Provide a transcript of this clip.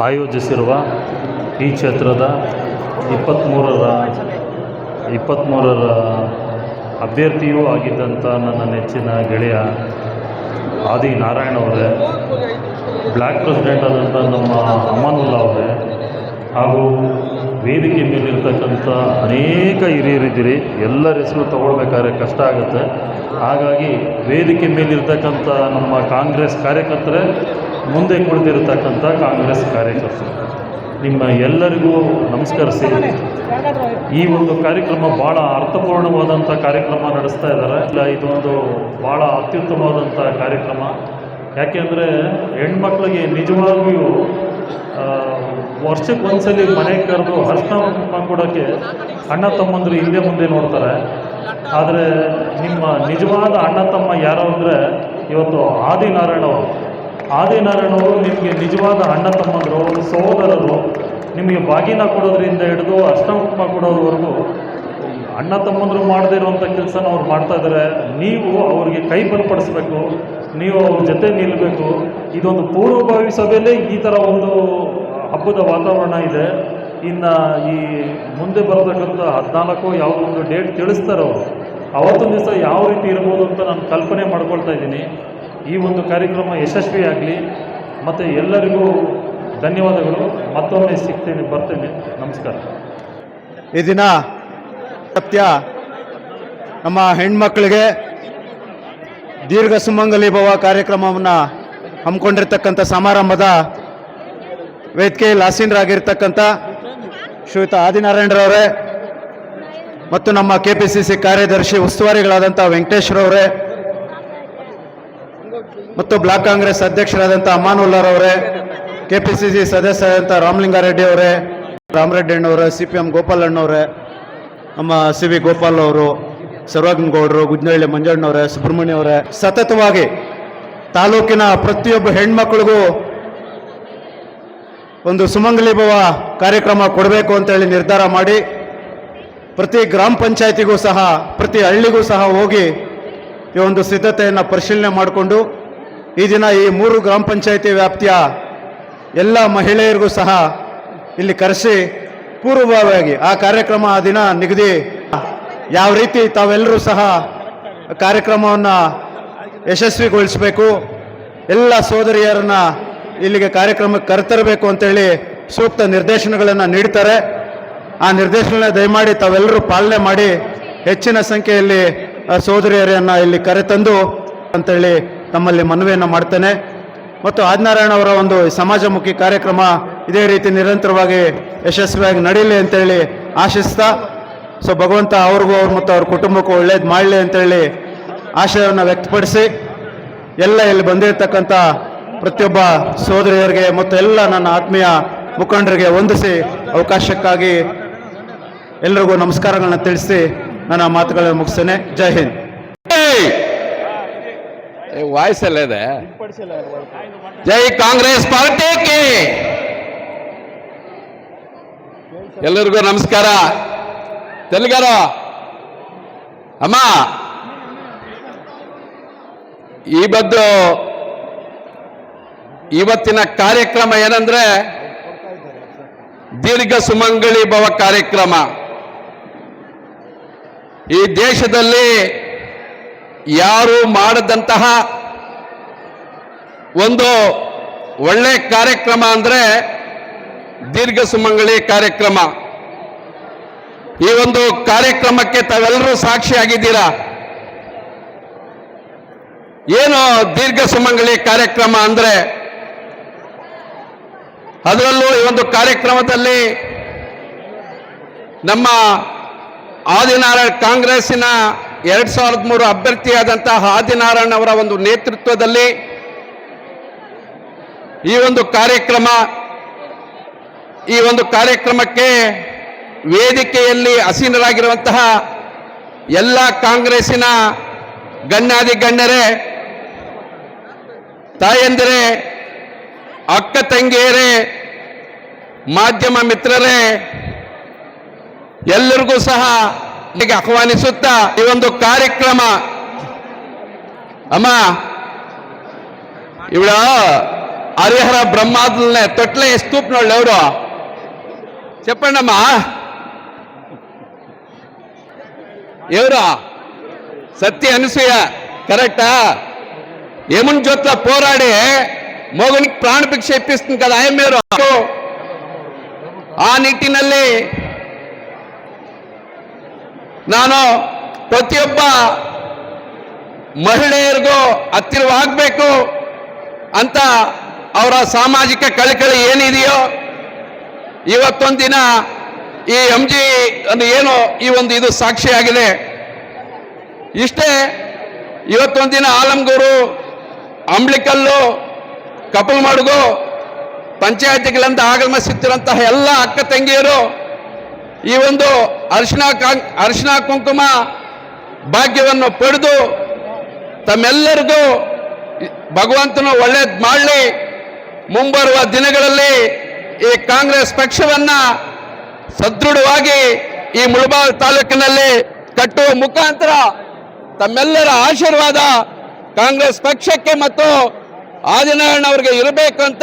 ಆಯೋಜಿಸಿರುವ ಈ ಕ್ಷೇತ್ರದ ಇಪ್ಪತ್ತ್ಮೂರರ ಇಪ್ಪತ್ತ್ಮೂರರ ಅಭ್ಯರ್ಥಿಯೂ ಆಗಿದ್ದಂಥ ನನ್ನ ನೆಚ್ಚಿನ ಗೆಳೆಯ ಆದಿ ನಾರಾಯಣ ಅವರೇ ಬ್ಲ್ಯಾಕ್ ಪ್ರೆಸಿಡೆಂಟ್ ಆದಂಥ ನಮ್ಮ ಅಮಾನುಲ್ಲಾ ಅವರೇ, ಹಾಗೂ ವೇದಿಕೆ ಮೇಲಿರ್ತಕ್ಕಂಥ ಅನೇಕ ಹಿರಿಯರಿದ್ದೀರಿ. ಎಲ್ಲರ ಹೆಸರು ತಗೊಳ್ಬೇಕಾದ್ರೆ ಕಷ್ಟ ಆಗುತ್ತೆ. ಹಾಗಾಗಿ ವೇದಿಕೆ ಮೇಲಿರ್ತಕ್ಕಂಥ ನಮ್ಮ ಕಾಂಗ್ರೆಸ್ ಕಾರ್ಯಕರ್ತರೇ ಮುಂದೆ ಕುಳಿತಿರತಕ್ಕಂಥ ಕಾಂಗ್ರೆಸ್ ಕಾರ್ಯಕರ್ತರು, ನಿಮ್ಮ ಎಲ್ಲರಿಗೂ ನಮಸ್ಕರಿಸಿ ಈ ಒಂದು ಕಾರ್ಯಕ್ರಮ ಭಾಳ ಅರ್ಥಪೂರ್ಣವಾದಂಥ ಕಾರ್ಯಕ್ರಮ ನಡೆಸ್ತಾ ಇದ್ದಾರೆ. ಇಲ್ಲ, ಇದೊಂದು ಭಾಳ ಅತ್ಯುತ್ತಮವಾದಂಥ ಕಾರ್ಯಕ್ರಮ. ಯಾಕೆಂದರೆ ಹೆಣ್ಮಕ್ಳಿಗೆ ನಿಜವಾಗಿಯೂ ವರ್ಷಕ್ಕೆ ಒಂದ್ಸಲಿ ಮನೆಗೆ ಕರೆದು ಅರ್ಶನ ಕೊಡೋಕ್ಕೆ ಅಣ್ಣ ತಮ್ಮಂದರು ಹಿಂದೆ ಮುಂದೆ ನೋಡ್ತಾರೆ. ಆದರೆ ನಿಮ್ಮ ನಿಜವಾದ ಅಣ್ಣ ತಮ್ಮ ಯಾರು ಅಂದರೆ ಇವತ್ತು ಆದಿನಾರಾಯಣ ಅವರು ಆದಿನಾರಾಯಣ ಅವರು ನಿಮಗೆ ನಿಜವಾದ ಅಣ್ಣ ತಮ್ಮಂದರು, ಸಹೋದರರು, ನಿಮಗೆ ಬಾಗಿನ ಕೊಡೋದ್ರಿಂದ ಹಿಡಿದು ಅಷ್ಟಮ ಕೊಡೋದ್ರವರೆಗೂ ಅಣ್ಣ ತಮ್ಮಂದರು ಮಾಡದೇ ಇರುವಂಥ ಕೆಲಸನ ಅವ್ರು ಮಾಡ್ತಾ ಇದ್ದಾರೆ ನೀವು ಅವ್ರಿಗೆ ಕೈ ಬಲಪಡಿಸ್ಬೇಕು, ನೀವು ಅವ್ರ ಜೊತೆ ನಿಲ್ಲಬೇಕು ಇದೊಂದು ಪೂರ್ವಭಾವಿ ಸಭೆಯಲ್ಲೇ ಈ ಥರ ಒಂದು ಹಬ್ಬದ ವಾತಾವರಣ ಇದೆ. ಇನ್ನು ಈ ಮುಂದೆ ಬರತಕ್ಕಂಥ ಹದಿನಾಲ್ಕು ಯಾವುದೋ ಒಂದು ಡೇಟ್ ತಿಳಿಸ್ತಾರೆ ಅವತ್ತೊಂದು ದಿವಸ ಯಾವ ರೀತಿ ಇರ್ಬೋದು ಅಂತ ನಾನು ಕಲ್ಪನೆ ಮಾಡ್ಕೊಳ್ತಾ ಇದ್ದೀನಿ. ಈ ಒಂದು ಕಾರ್ಯಕ್ರಮ ಯಶಸ್ವಿಯಾಗಲಿ ಮತ್ತು ಎಲ್ಲರಿಗೂ ಧನ್ಯವಾದಗಳು. ಮತ್ತೊಮ್ಮೆ ಸಿಗ್ತೇನೆ, ಬರ್ತೇನೆ. ನಮಸ್ಕಾರ. ಈ ದಿನ ಸತ್ಯ ನಮ್ಮ ಹೆಣ್ಮಕ್ಳಿಗೆ ದೀರ್ಘ ಸುಮಂಗಲಿ ಭವ ಕಾರ್ಯಕ್ರಮವನ್ನು ಹಮ್ಮಿಕೊಂಡಿರ್ತಕ್ಕಂಥ ಸಮಾರಂಭದ ವೇದಿಕೆಯಲ್ಲಿ ಆಸೀನರಾಗಿರ್ತಕ್ಕಂಥ ಶ್ರೀಯುತ ಆದಿನಾರಾಯಣರವರೇ ಮತ್ತು ನಮ್ಮ ಕೆ ಪಿ ಸಿ ಸಿ ಕಾರ್ಯದರ್ಶಿ ಉಸ್ತುವಾರಿಗಳಾದಂಥ ವೆಂಕಟೇಶ್ವರವರೇ ಮತ್ತು ಬ್ಲಾಕ್ ಕಾಂಗ್ರೆಸ್ ಅಧ್ಯಕ್ಷರಾದಂಥ ಅಮಾನುಲ್ಲಾರವರೇ ಕೆ ಪಿ ಸಿ ಸಿ ಸದಸ್ಯರಾದಂಥ ರಾಮಲಿಂಗಾರೆಡ್ಡಿ ಅವರೇ, ರಾಮರೆಡ್ಡಿ ಅಣ್ಣವರೇ ಸಿ ಪಿ ಎಂ ಗೋಪಾಲಣ್ಣವರೇ ನಮ್ಮ ಸಿ ವಿ ಗೋಪಾಲ್ ಅವರು ಸರ್ವಜ್ಞ ಗೌಡರು ಗುಜ್ನಹಳ್ಳಿ ಮಂಜಣ್ಣವರೇ ಸುಬ್ರಹ್ಮಣ್ಯ ಅವರೇ, ಸತತವಾಗಿ ತಾಲೂಕಿನ ಪ್ರತಿಯೊಬ್ಬ ಹೆಣ್ಮಕ್ಳಿಗೂ ಒಂದು ಸುಮಂಗಲಿ ಭವ ಕಾರ್ಯಕ್ರಮ ಕೊಡಬೇಕು ಅಂತೇಳಿ ನಿರ್ಧಾರ ಮಾಡಿ, ಪ್ರತಿ ಗ್ರಾಮ ಪಂಚಾಯತಿಗೂ ಸಹ, ಪ್ರತಿ ಹಳ್ಳಿಗೂ ಸಹ ಹೋಗಿ ಈ ಒಂದು ಸಿದ್ಧತೆಯನ್ನು ಪರಿಶೀಲನೆ ಮಾಡಿಕೊಂಡು ಈ ದಿನ ಈ ಮೂರು ಗ್ರಾಮ ಪಂಚಾಯಿತಿ ವ್ಯಾಪ್ತಿಯ ಎಲ್ಲ ಮಹಿಳೆಯರಿಗೂ ಸಹ ಇಲ್ಲಿ ಕರೆಸಿ ಪೂರ್ವಭಾವಿಯಾಗಿ ಆ ಕಾರ್ಯಕ್ರಮ ಆ ದಿನ ನಿಗದಿ. ಯಾವ ರೀತಿ ತಾವೆಲ್ಲರೂ ಸಹ ಕಾರ್ಯಕ್ರಮವನ್ನು ಯಶಸ್ವಿಗೊಳಿಸಬೇಕು, ಎಲ್ಲ ಸೋದರಿಯರನ್ನ ಇಲ್ಲಿಗೆ ಕಾರ್ಯಕ್ರಮಕ್ಕೆ ಕರೆತರಬೇಕು ಅಂತೇಳಿ ಸೂಕ್ತ ನಿರ್ದೇಶನಗಳನ್ನು ನೀಡ್ತಾರೆ. ಆ ನಿರ್ದೇಶನ ದಯಮಾಡಿ ತಾವೆಲ್ಲರೂ ಪಾಲನೆ ಮಾಡಿ ಹೆಚ್ಚಿನ ಸಂಖ್ಯೆಯಲ್ಲಿ ಸೋದರಿಯರನ್ನು ಇಲ್ಲಿ ಕರೆತಂದು ಅಂತೇಳಿ ತಮ್ಮಲ್ಲಿ ಮನವಿಯನ್ನು ಮಾಡ್ತೇನೆ. ಮತ್ತು ಆದಿನಾರಾಯಣ ಅವರ ಒಂದು ಸಮಾಜಮುಖಿ ಕಾರ್ಯಕ್ರಮ ಇದೇ ರೀತಿ ನಿರಂತರವಾಗಿ ಯಶಸ್ವಿಯಾಗಿ ನಡೀಲಿ ಅಂತೇಳಿ ಆಶಿಸ್ತಾ, ಸೊ ಭಗವಂತ ಅವ್ರಿಗೂ ಅವ್ರ ಮತ್ತು ಅವ್ರ ಕುಟುಂಬಕ್ಕೂ ಒಳ್ಳೇದು ಮಾಡಲಿ ಅಂತೇಳಿ ಆಶಯವನ್ನು ವ್ಯಕ್ತಪಡಿಸಿ, ಎಲ್ಲ ಇಲ್ಲಿ ಬಂದಿರತಕ್ಕಂಥ ಪ್ರತಿಯೊಬ್ಬ ಸೋದರಿಯರಿಗೆ ಮತ್ತು ಎಲ್ಲ ನನ್ನ ಆತ್ಮೀಯ ಮುಖಂಡರಿಗೆ ಹೊಂದಿಸಿ ಅವಕಾಶಕ್ಕಾಗಿ ಎಲ್ಲರಿಗೂ ನಮಸ್ಕಾರಗಳನ್ನ ತಿಳಿಸಿ ನನ್ನ ಮಾತುಗಳನ್ನು ಮುಗಿಸ್ತೇನೆ. ಜೈ ಹಿಂದ್. ವಾಯ್ಸ್ ಎಲ್ಲ ಇದೆ. ಜೈ ಕಾಂಗ್ರೆಸ್ ಪಾರ್ಟಿಗೆ ಎಲ್ಲರಿಗೂ ನಮಸ್ಕಾರ. ತೆಲುಗರ. ಅಮ್ಮ. ಈ ಬದ್ದು ಇವತ್ತಿನ ಕಾರ್ಯಕ್ರಮ ಏನಂದ್ರೆ ದೀರ್ಘ ಸುಮಂಗಳಿ ಭವ ಕಾರ್ಯಕ್ರಮ. ಈ ದೇಶದಲ್ಲಿ ಯಾರು ಮಾಡದಂತಹ ಒಂದು ಒಳ್ಳೆ ಕಾರ್ಯಕ್ರಮ ಅಂದರೆ ದೀರ್ಘ ಸುಮಂಗಳಿ ಕಾರ್ಯಕ್ರಮ. ಈ ಒಂದು ಕಾರ್ಯಕ್ರಮಕ್ಕೆ ತಾವೆಲ್ಲರೂ ಸಾಕ್ಷಿಯಾಗಿದ್ದೀರಾ? ಏನು ದೀರ್ಘ ಸುಮಂಗಳಿ ಕಾರ್ಯಕ್ರಮ ಅಂದರೆ? ಅದರಲ್ಲೂ ಈ ಒಂದು ಕಾರ್ಯಕ್ರಮದಲ್ಲಿ ನಮ್ಮ ಆದಿನಾರಾಯಣ ಕಾಂಗ್ರೆಸ್ಸಿನ ಎರಡ್ ಸಾವಿರದ ಮೂರು ಅಭ್ಯರ್ಥಿಯಾದಂತಹ ಆದಿನಾರಾಯಣ ಅವರ ಒಂದು ನೇತೃತ್ವದಲ್ಲಿ ಈ ಒಂದು ಕಾರ್ಯಕ್ರಮ, ಈ ಒಂದು ಕಾರ್ಯಕ್ರಮಕ್ಕೆ ವೇದಿಕೆಯಲ್ಲಿ ಅಸೀನರಾಗಿರುವಂತಹ ಎಲ್ಲ ಕಾಂಗ್ರೆಸ್ಸಿನ ಗಣ್ಯಾದಿ ಗಣ್ಯರೇ ತಾಯಂದಿರೇ, ಅಕ್ಕ ತಂಗಿಯರೇ, ಮಾಧ್ಯಮ ಮಿತ್ರರೇ, ಎಲ್ಲರಿಗೂ ಸಹ ಇಲ್ಲಿಗೆ ಆಹ್ವಾನಿಸುತ್ತಾ ಈ ಒಂದು ಕಾರ್ಯಕ್ರಮ ಅಮ್ಮ ಇವಳ హరిహర బ్రహ్మాదులనే తొట్ల స్తూపినోళ్ళు ఎవరు చెప్పండమ్మా ఎవరు సత్య అనసూయ కరెక్టా యముని జ్యోతిలో పోరాడి మోగునికి ಪ್ರಾಣಭಿಕ್ಷೆ ಇಪ್ಪಿಸ್ತೀನಿ కదా ఆయన మీరు ಆ ನಿಟ್ಟಿನಲ್ಲಿ ನಾನು ಪ್ರತಿಯೊಬ್ಬ ಮಹಿಳೆಯರಿಗೂ ಹತ್ತಿರವಾಗಬೇಕು ಅಂತ ಅವರ ಸಾಮಾಜಿಕ ಕಳಕಳಿ ಏನಿದೆಯೋ, ಇವತ್ತೊಂದಿನ ಈ ಎಂ ಜಿ ಏನು ಈ ಒಂದು ಇದು ಸಾಕ್ಷಿಯಾಗಿದೆ. ಇಷ್ಟೇ ಇವತ್ತೊಂದಿನ ಆಲಂಗೂರು ಅಂಬ್ಲಿಕಲ್ಲು ಕಪಲ್ಮಡುಗು ಪಂಚಾಯತಿಗಳಿಂದ ಆಗಮಿಸುತ್ತಿರುವಂತಹ ಎಲ್ಲ ಅಕ್ಕ ತಂಗಿಯರು ಈ ಒಂದು ಅರ್ಶಿನ ಅರಿಶಿನ ಕುಂಕುಮ ಭಾಗ್ಯವನ್ನು ಪಡೆದು ತಮ್ಮೆಲ್ಲರಿಗೂ ಭಗವಂತನು ಒಳ್ಳೇದು ಮಾಡಲಿ. ಮುಂಬರುವ ದಿನಗಳಲ್ಲಿ ಈ ಕಾಂಗ್ರೆಸ್ ಪಕ್ಷವನ್ನ ಸದೃಢವಾಗಿ ಈ ಮುಳಬಾಲ್ ತಾಲೂಕಿನಲ್ಲಿ ಕಟ್ಟುವ ಮುಖಾಂತರ ತಮ್ಮೆಲ್ಲರ ಆಶೀರ್ವಾದ ಕಾಂಗ್ರೆಸ್ ಪಕ್ಷಕ್ಕೆ ಮತ್ತು ಆದಿನಾರಾಯಣ ಅವರಿಗೆ ಇರಬೇಕು ಅಂತ